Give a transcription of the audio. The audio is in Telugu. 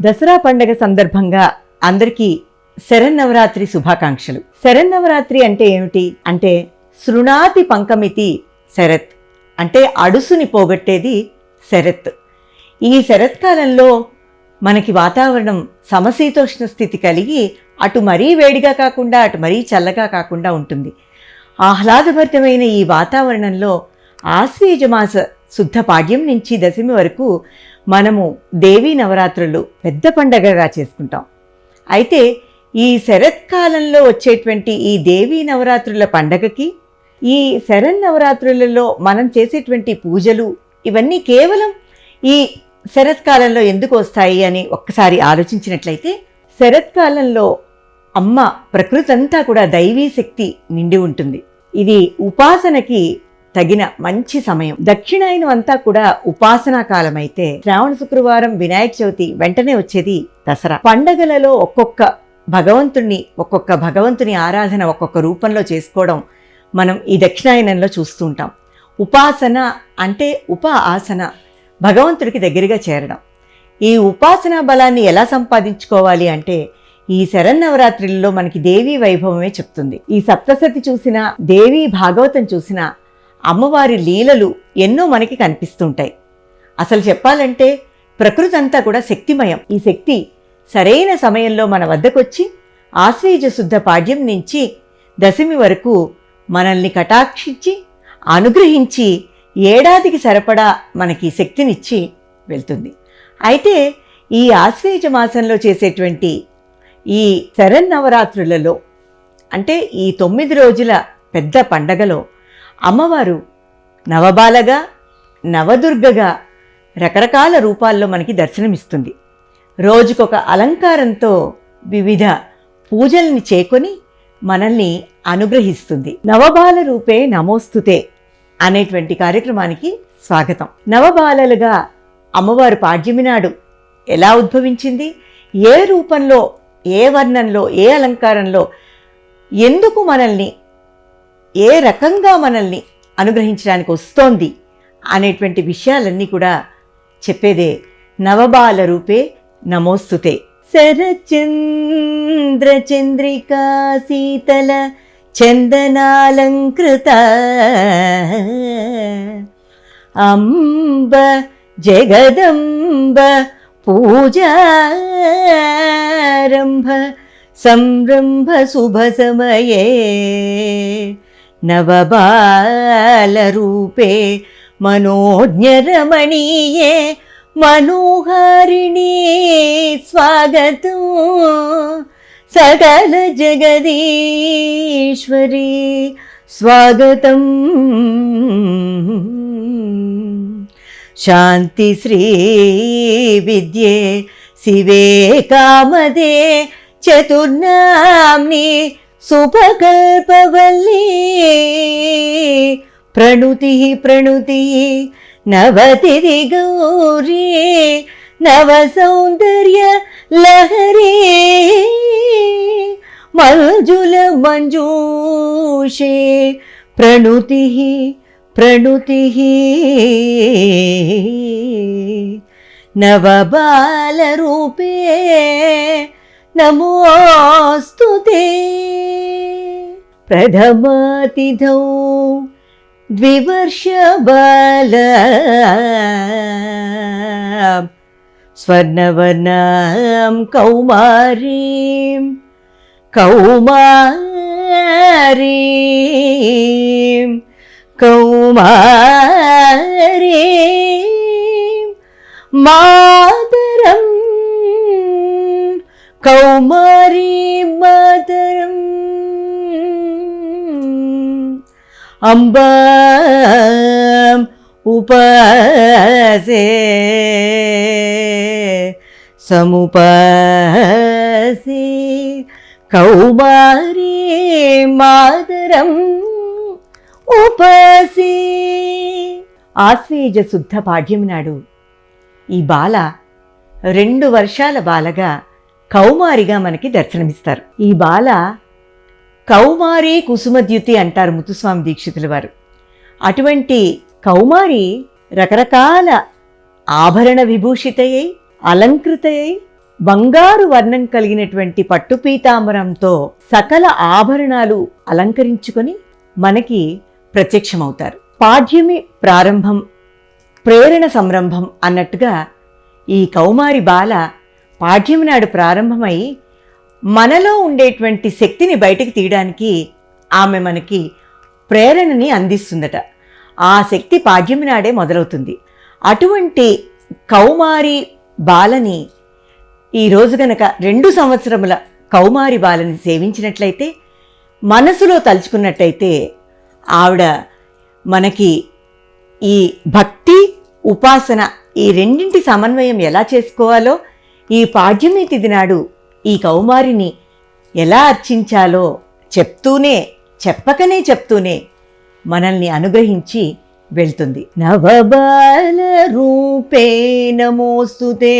దసరా పండగ సందర్భంగా అందరికీ శరన్నవరాత్రి శుభాకాంక్షలు. శరన్నవరాత్రి అంటే ఏమిటి? అంటే శృణాతి పంకమితి శరత్. అంటే అడుసుని పోగొట్టేది శరత్. ఈ శరత్కాలంలో మనకి వాతావరణం సమశీతోష్ణ స్థితి కలిగి అటు మరీ వేడిగా కాకుండా అటు మరీ చల్లగా కాకుండా ఉంటుంది. ఆహ్లాదభరితమైన ఈ వాతావరణంలో ఆశ్వీజమాస శుద్ధ పాడ్యం నుంచి దశమి వరకు మనము దేవీ నవరాత్రులు పెద్ద పండగగా చేసుకుంటాం. అయితే ఈ శరత్కాలంలో వచ్చేటువంటి ఈ దేవీ నవరాత్రుల పండగకి ఈ శరన్నవరాత్రులలో మనం చేసేటువంటి పూజలు ఇవన్నీ కేవలం ఈ శరత్కాలంలో ఎందుకు వస్తాయి అని ఒక్కసారి ఆలోచించినట్లయితే శరత్కాలంలో అమ్మ ప్రకృతి అంతా కూడా దైవీ శక్తి నిండి ఉంటుంది. ఇది ఉపాసనకి తగిన మంచి సమయం. దక్షిణాయనం అంతా కూడా ఉపాసనా కాలం అయితే శ్రావణ శుక్రవారం వినాయక చవితి వెంటనే వచ్చేది దసరా. పండగలలో ఒక్కొక్క భగవంతుణ్ణి ఒక్కొక్క భగవంతుని ఆరాధన ఒక్కొక్క రూపంలో చేసుకోవడం మనం ఈ దక్షిణాయనంలో చూస్తూ ఉంటాం. ఉపాసన అంటే ఉప ఆసన భగవంతుడికి దగ్గరగా చేరడం. ఈ ఉపాసనా బలాన్ని ఎలా సంపాదించుకోవాలి అంటే ఈ శరన్నవరాత్రులలో మనకి దేవీ వైభవమే చెప్తుంది. ఈ సప్తసతి చూసిన దేవీ భాగవతం చూసిన అమ్మవారి లీలలు ఎన్నో మనకి కనిపిస్తుంటాయి. అసలు చెప్పాలంటే ప్రకృతి అంతా కూడా శక్తిమయం. ఈ శక్తి సరైన సమయంలో మన వద్దకొచ్చి ఆశ్వీజ శుద్ధ పాడ్యం నుంచి దశమి వరకు మనల్ని కటాక్షించి అనుగ్రహించి ఏడాదికి సరిపడా మనకి శక్తినిచ్చి వెళ్తుంది. అయితే ఈ ఆశ్వేజ మాసంలో చేసేటువంటి ఈ శరన్నవరాత్రులలో అంటే ఈ తొమ్మిది రోజుల పెద్ద పండగలో అమ్మవారు నవబాలగా నవదుర్గగా రకరకాల రూపాల్లో మనకి దర్శనమిస్తుంది. రోజుకొక అలంకారంతో వివిధ పూజల్ని చేకొని మనల్ని అనుగ్రహిస్తుంది. నవబాల రూపే నమోస్తుతే అనేటువంటి కార్యక్రమానికి స్వాగతం. నవబాలలుగా అమ్మవారు పాడ్యమి నాడు ఎలా ఉద్భవించింది? ఏ రూపంలో ఏ వర్ణంలో ఏ అలంకారంలో ఎందుకు మనల్ని ఏ రకంగా మనల్ని అనుగ్రహించడానికి వస్తోంది అనేటువంటి విషయాలన్నీ కూడా చెప్పేదే నవబాల రూపే నమోస్తుతే. శరచంద్ర చంద్రికా శీతల చందనాలంకృత అంబ జగదంబ పూజారంభ సంరంభ శుభ సమయే. नवबालरूपे मनोज्ञरमणीये मनोहारिणी स्वागतं। सकलजगदीश्वरी स्वागतम्। शान्तिश्रीविद्ये शिवे कामदे चतुर्नाम्नि सुभगल्पवल्ली प्रणुति प्रणुति नवतिरि गौर्ये नवसौन्दर्य लहरे। मञ्जुलमञ्जूषे प्रणुतिः प्रणुतिः। नवबालरूपे नमोऽस्तु प्रथमातिथौ द्विवर्षबाल स्वर्णवर्णां कौमारीं कौमारीं कौमारीं मातरं कौमारीं मातरम् అంబా ఉపసే సముపసి కౌమారీ మాతరం ఉపసి ఆశ్వేజ శుద్ధ పాఠ్యం నాడు ఈ బాల రెండు వర్షాల బాలగా కౌమారిగా మనకి దర్శనమిస్తారు ఈ బాల కౌమారి కుసుమద్యుతి అంటారు ముత్తుస్వామి దీక్షితుల వారు. అటువంటి కౌమారి రకరకాల ఆభరణ విభూషితయ్యై అలంకృతయ్యై బంగారు వర్ణం కలిగినటువంటి పట్టు పీతాంబరంతో సకల ఆభరణాలు అలంకరించుకొని మనకి ప్రత్యక్షమవుతారు. పాఠ్యమి ప్రారంభం ప్రేరణ సంరంభం అన్నట్టుగా ఈ కౌమారి బాల పాఠ్యం నాడు ప్రారంభమై మనలో ఉండేటువంటి శక్తిని బయటికి తీయడానికి ఆమె మనకి ప్రేరణని అందిస్తుందట. ఆ శక్తి పాడ్యమి నాడే మొదలవుతుంది. అటువంటి కౌమారి బాలని ఈరోజు గనక రెండు సంవత్సరముల కౌమారి బాలని సేవించినట్లయితే మనసులో తలుచుకున్నట్టయితే ఆవిడ మనకి ఈ భక్తి ఉపాసన ఈ రెండింటి సమన్వయం ఎలా చేసుకోవాలో ఈ పాడ్యమి తిథి నాడు ఈ కౌమారిని ఎలా అర్చించాలో చెప్తూనే చెప్పకనే చెప్తూనే మనల్ని అనుగ్రహించి వెళ్తుంది. నవబాల రూపే నమోస్తుతే.